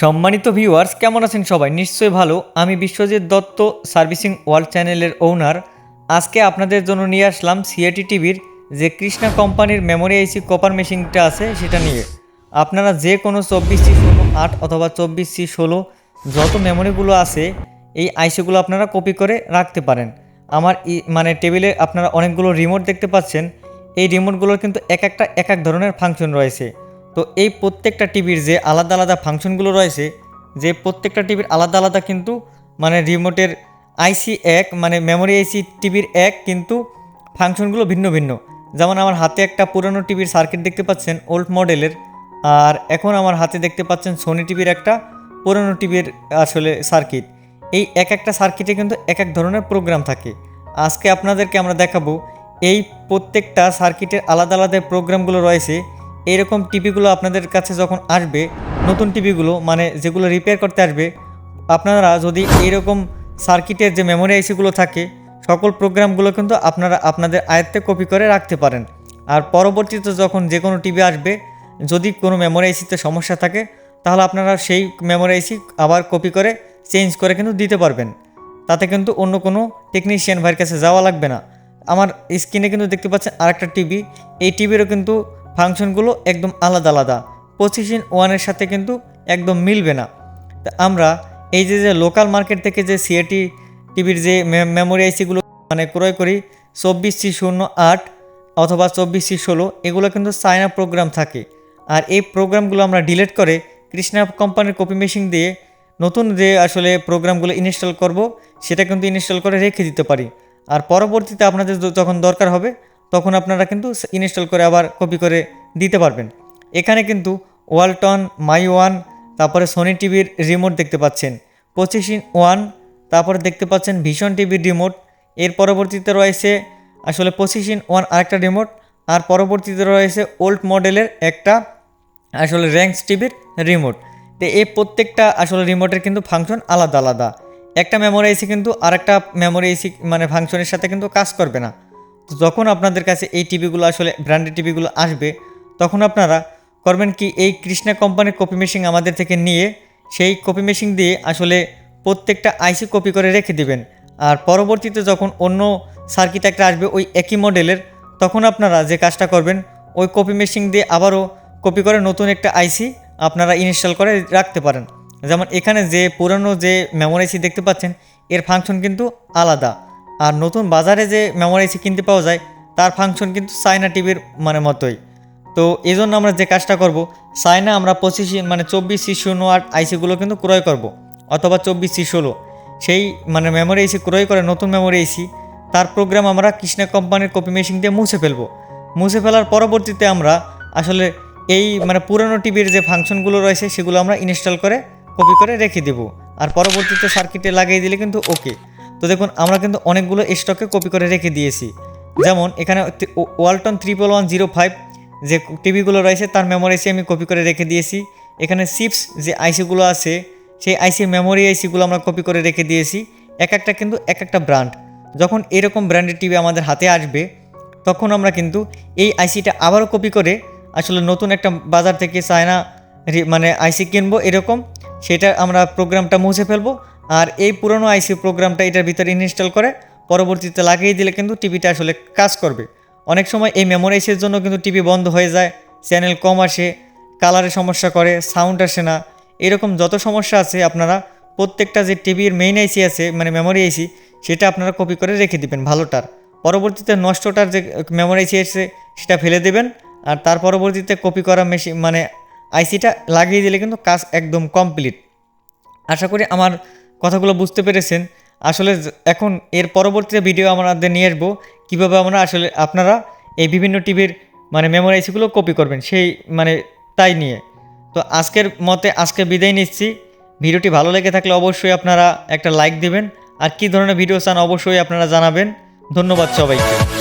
সম্মানিত ভিউয়ার্স কেমন আছেন সবাই? নিশ্চয়ই ভালো। আমি বিশ্বজিৎ দত্ত, সার্ভিসিং ওয়ার্ল্ড চ্যানেলের ওনার আজকে আপনাদের জন্য নিয়ে আসলাম সিআইটি টিভির যে কৃষ্ণা কোম্পানির মেমোরি আইসি কপার মেশিনটা আছে, সেটা নিয়ে। আপনারা যে কোনো চব্বিশ সি ষোলো, আট অথবা চব্বিশ সি ষোলো, যত মেমোরিগুলো আছে, এই আইসিগুলো আপনারা কপি করে রাখতে পারেন। আমার মানে টেবিলে আপনারা অনেকগুলো রিমোট দেখতে পাচ্ছেন। এই রিমোটগুলোর কিন্তু এক একটা, এক এক ধরনের ফাংশন রয়েছে। তো এই প্রত্যেকটা টিভির যে আলাদা আলাদা ফাংশনগুলো রয়েছে, যে প্রত্যেকটা টিভির আলাদা আলাদা কিন্তু মানে রিমোটের আইসি এক মানে মেমোরি আইসি টিভির এক কিন্তু ফাংশনগুলো ভিন্ন ভিন্ন। যেমন আমার হাতে একটা পুরনো টিভির সার্কিট দেখতে পাচ্ছেন ওল্ড মডেলের আর এখন আমার হাতে দেখতে পাচ্ছেন সোনি টিভির একটা পুরনো টিভির আসলে সার্কিট এই এক একটা সার্কিটে কিন্তু এক এক ধরনের প্রোগ্রাম থাকে। আজকে আপনাদেরকে আমরা দেখাবো এই প্রত্যেকটা সার্কিটের আলাদা আলাদা প্রোগ্রামগুলো রয়েছে এরকম টিভিগুলো আপনাদের কাছে যখন আসবে, নতুন টিভিগুলো মানে যেগুলো রিপেয়ার করতে আসবে, আপনারা যদি এইরকম সার্কিটের যে মেমোরি আইসিগুলো থাকে, সকল প্রোগ্রামগুলো কিন্তু আপনারা আপনাদের আয়ত্তে কপি করে রাখতে পারেন। আর পরবর্তীতে যখন যে কোনো টিভি আসবে, যদি কোনো মেমোরি আইসিতে সমস্যা থাকে, তাহলে আপনারা সেই মেমোরি আইসি আবার কপি করে চেঞ্জ করে কিন্তু দিতে পারবেন। তাতে কিন্তু অন্য কোনো টেকনিশিয়ান ভাইয়ের কাছে যাওয়া লাগবে না। আমার স্ক্রিনে কিন্তু দেখতে পাচ্ছেন আরেকটা টিভি, এই টিভিরও কিন্তু ফাংশনগুলো একদম আলাদা আলাদা। পজিশন ওয়ানের সাথে কিন্তু একদম মিলবে না। তা আমরা এই যে যে লোকাল মার্কেট থেকে যে সিএটি টিভির যে মেমোরি আইসিগুলো মানে ক্রয় করি, চব্বিশ সি শূন্য আট অথবা চব্বিশ সি ষোলো, এগুলো কিন্তু চায়না প্রোগ্রাম থাকে। আর এই প্রোগ্রামগুলো আমরা ডিলিট করে কৃষ্ণা কোম্পানির কপি মেশিন দিয়ে নতুন যে আসলে প্রোগ্রামগুলো ইনস্টল করব, সেটা কিন্তু ইনস্টল করে রেখে দিতে পারি। আর পরবর্তীতে আপনাদের যখন দরকার হবে তখন আপনারা কিন্তু ইনস্টল করে আবার কপি করে দিতে পারবেন। এখানে কিন্তু ওয়ালটন, মাই ওয়ান, তারপরে সোনি টিভির রিমোট দেখতে পাচ্ছেন, পঁচিশ ইন ওয়ান, তারপরে দেখতে পাচ্ছেন ভীষণ টিভির রিমোট, এর পরবর্তীতে রয়েছে আসলে পঁচিশ ইন ওয়ান আরেকটা রিমোট, আর পরবর্তীতে রয়েছে ওল্ড মডেলের একটা আসলে র্যাঙ্কস টিভির রিমোট। তো এই প্রত্যেকটা আসলে রিমোটের কিন্তু ফাংশন আলাদা আলাদা। একটা মেমোরি আইসি কিন্তু আরেকটা মেমোরি এসি মানে ফাংশনের সাথে কিন্তু কাজ করবে না। যখন আপনাদের কাছে এই টিভিগুলো আসলে ব্র্যান্ডেড টিভিগুলো আসবে, তখন আপনারা করবেন কি, এই কৃষ্ণা কোম্পানির কপি মেশিন আমাদের থেকে নিয়ে, সেই কপি মেশিন দিয়ে আসলে প্রত্যেকটা আইসি কপি করে রেখে দিবেন। আর পরবর্তীতে যখন অন্য সার্কিট একটা আসবে, ওই একই মডেলের, তখন আপনারা যে কাজটা করবেন, ওই কপি মেশিন দিয়ে আবারও কপি করে নতুন একটা আইসি আপনারা ইনস্টল করে রাখতে পারেন। যেমন এখানে যে পুরনো যে মেমোরি আইসি দেখতে পাচ্ছেন, এর ফাংশন কিন্তু আলাদা। আর নতুন বাজারে যে মেমোরি আইসি কিনতে পাওয়া যায়, তার ফাংশন কিন্তু চায়না টিভির মানে মতোই। তো এই জন্য আমরা যে কাজটা করব চায়না আমরা পঁচিশ মানে চব্বিশ সি শূন্য আট আইসিগুলো কিন্তু ক্রয় করব, অথবা চব্বিশ সি ষোলো। সেই মানে মেমোরি এসি ক্রয় করে নতুন মেমোরি এসি, তার প্রোগ্রাম আমরা কৃষ্ণা কোম্পানির কপি মেশিন দিয়ে মুছে ফেলব। মুছে ফেলার পরবর্তীতে আমরা আসলে এই মানে পুরনো টিভির যে ফাংশনগুলো রয়েছে, সেগুলো আমরা ইনস্টল করে কপি করে রেখে দেবো। আর পরবর্তীতে সার্কিটে লাগিয়ে দিলে কিন্তু ওকে তো দেখুন, আমরা কিন্তু অনেকগুলো স্টকে কপি করে রেখে দিয়েছি। যেমন, এখানে Walton triple one zero five যে টিভিগুলো রয়েছে, তার মেমোরি আইসি আমি কপি করে রেখে দিয়েছি। এখানে সিপস যে আইসিগুলো আছে, সেই আইসির মেমোরি আইসিগুলো আমরা কপি করে রেখে দিয়েছি। এক একটা কিন্তু এক একটা ব্র্যান্ড যখন এরকম ব্র্যান্ডের টিভি আমাদের হাতে আসবে, তখন আমরা কিন্তু এই আইসিটা আবারও কপি করে, আসলে নতুন একটা বাজার থেকে চায়না মানে আইসি কিনবো এরকম, সেটা আমরা প্রোগ্রামটা মুছে ফেলব। আর এই পুরনো আইসি প্রোগ্রামটা এটার ভিতরে ইনস্টল করে, পরবর্তীতে লাগিয়ে দিলে কিন্তু টিভিটা আসলে কাজ করবে। অনেক সময় এই মেমোরি আইসির জন্য কিন্তু টিভি বন্ধ হয়ে যায়, চ্যানেল কম আসে কালারে সমস্যা করে, সাউন্ড আসে না। এরকম যত সমস্যা আছে আপনারা প্রত্যেকটা যে টিভির মেইন আইসি আছে মানে মেমোরি আইসি সেটা আপনারা কপি করে রেখে দিবেন ভালোটার। পরবর্তীতে নষ্টটার যে মেমোরি আইসি আছে, সেটা ফেলে দেবেন, আর তার পরবর্তীতে কপি করা মেশিন মানে আইসিটা লাগিয়ে দিলে কিন্তু কাজ একদম কমপ্লিট আশা করি আমার কথাগুলো বুঝতে পেরেছেন। আসলে এখন এর পরবর্তীতে ভিডিও আমাদের নিয়ে আসব। কীভাবে আমরা আসলে আপনারা এই বিভিন্ন টিভির মানে মেমোরি আইসিগুলো কপি করবেন, সেই মানে তাই নিয়ে। তো আজকের মতে আজকে বিদায় নিচ্ছি। ভিডিওটি ভালো লেগে থাকলে অবশ্যই আপনারা একটা লাইক দিবেন। আর কী ধরনের ভিডিও চান অবশ্যই আপনারা জানাবেন। ধন্যবাদ সবাইকে।